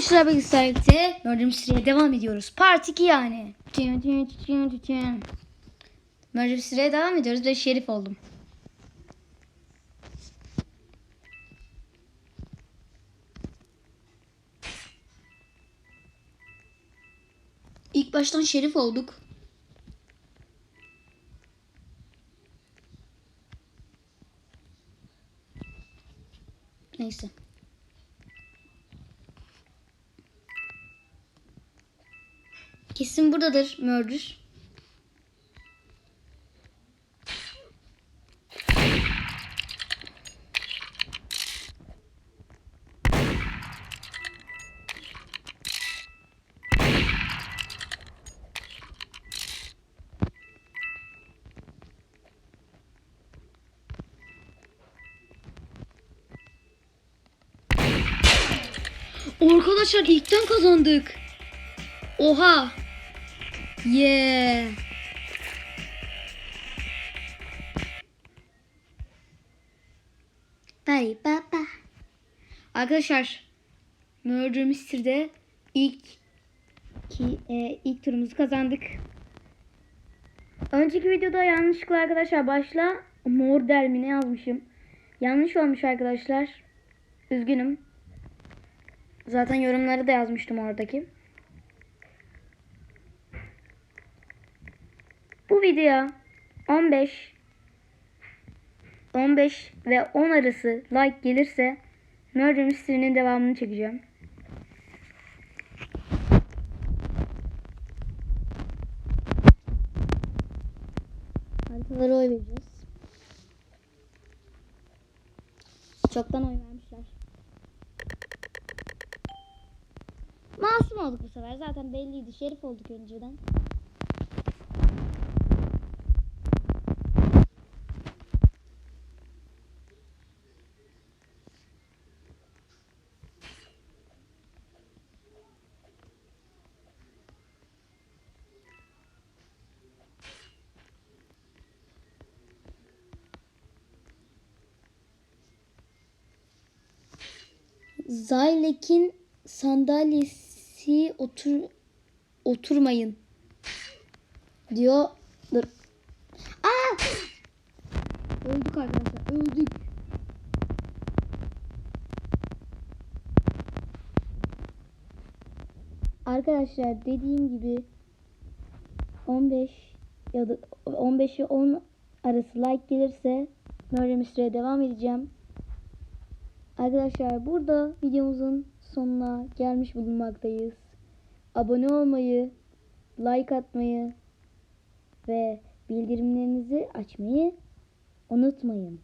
Şuraya Bilgisayar'da gördüğümüz süreye devam ediyoruz. Part 2 yani. Murder süreye devam ediyoruz ve şerif oldum. İlk baştan şerif olduk. Neyse. Kesin buradadır Murder. Arkadaşlar ilkten kazandık. Oha. Yeah. Bye baba. Arkadaşlar Murder Mystery'de ilk ki, e, ilk turumuzu kazandık. Önceki videoda yanlışlıkla arkadaşlar başla mor dermine yazmışım. Yanlış olmuş arkadaşlar. Üzgünüm. Zaten yorumları da yazmıştım oradaki. Bu video 15 15 ve 10 arası like gelirse Murder Mystery'nin devamını çekeceğim. Haritalara oy vereceğiz. Çoktan oy. Masum olduk bu sefer. Zaten belliydi. Şerif olduk önceden. Zaylek'in sandalyesi otur oturmayın diyor. Dur. Aa! Öldük arkadaşlar. Öldük. Arkadaşlar dediğim gibi 15 ya da 15'e 10 arası like gelirse Murder Mystery'e devam edeceğim. Arkadaşlar burada videomuzun sonuna gelmiş bulunmaktayız. Abone olmayı, like atmayı ve bildirimlerinizi açmayı unutmayın.